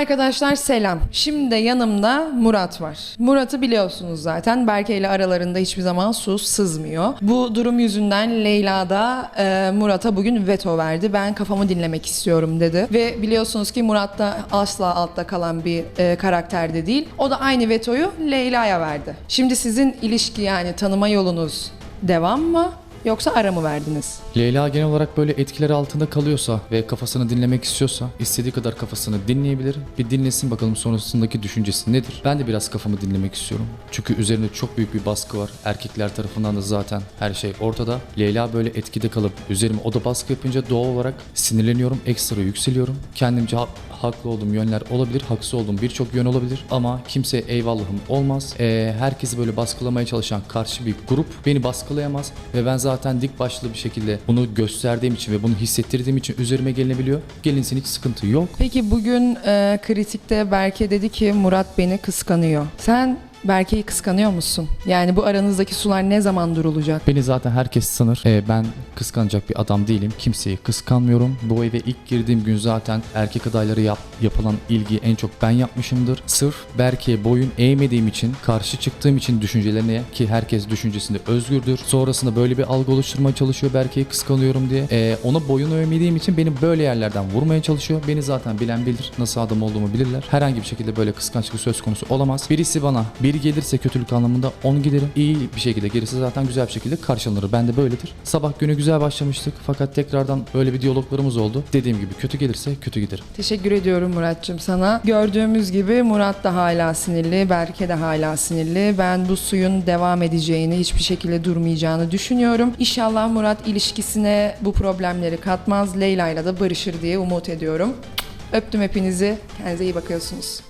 Arkadaşlar selam. Şimdi de yanımda Murat var. Murat'ı biliyorsunuz zaten. Berke ile aralarında hiçbir zaman su sızmıyor. Bu durum yüzünden Leyla da e, Murat'a bugün veto verdi. Ben kafamı dinlemek istiyorum dedi. Ve biliyorsunuz ki Murat da asla altta kalan bir e, karakter de değil. O da aynı vetoyu Leyla'ya verdi. Şimdi sizin ilişki yani tanıma yolunuz devam mı? Yoksa ara mı verdiniz? Leyla genel olarak böyle etkileri altında kalıyorsa ve kafasını dinlemek istiyorsa istediği kadar kafasını dinleyebilir. Bir dinlesin bakalım sonrasındaki düşüncesi nedir? Ben de biraz kafamı dinlemek istiyorum. Çünkü üzerinde çok büyük bir baskı var. Erkekler tarafından da zaten her şey ortada. Leyla böyle etkide kalıp üzerime o da baskı yapınca doğal olarak sinirleniyorum, ekstra yükseliyorum. Kendimce ha- haklı olduğum yönler olabilir, haksız olduğum birçok yön olabilir ama kimseye eyvallahım olmaz. Ee, herkesi böyle baskılamaya çalışan karşı bir grup beni baskılayamaz ve ben zaten dik başlı bir şekilde bunu gösterdiğim için ve bunu hissettirdiğim için üzerime gelinebiliyor. Gelinsin hiç sıkıntı yok. Peki bugün e, kritikte Berke dedi ki Murat beni kıskanıyor. Sen Berke'yi kıskanıyor musun? Yani bu aranızdaki sular ne zaman durulacak? Beni zaten herkes sanır. Ee, ben kıskanacak bir adam değilim. Kimseyi kıskanmıyorum. Bu eve ilk girdiğim gün zaten erkek adayları yap, yapılan ilgiyi en çok ben yapmışımdır. Sırf Berke'ye boyun eğmediğim için, karşı çıktığım için düşüncelerine ki herkes düşüncesinde özgürdür. Sonrasında böyle bir algı oluşturmaya çalışıyor Berke'yi kıskanıyorum diye. Ee, ona boyun eğmediğim için beni böyle yerlerden vurmaya çalışıyor. Beni zaten bilen bilir. Nasıl adam olduğumu bilirler. Herhangi bir şekilde böyle kıskançlık söz konusu olamaz. Birisi bana biri gelirse kötülük anlamında 10 giderim. İyi bir şekilde gelirse zaten güzel bir şekilde karşılanır. Ben de böyledir. Sabah günü güzel başlamıştık fakat tekrardan böyle bir diyaloglarımız oldu. Dediğim gibi kötü gelirse kötü giderim. Teşekkür ediyorum Murat'cığım sana. Gördüğümüz gibi Murat da hala sinirli, Berke de hala sinirli. Ben bu suyun devam edeceğini, hiçbir şekilde durmayacağını düşünüyorum. İnşallah Murat ilişkisine bu problemleri katmaz, Leyla'yla da barışır diye umut ediyorum. Öptüm hepinizi. Kendinize iyi bakıyorsunuz.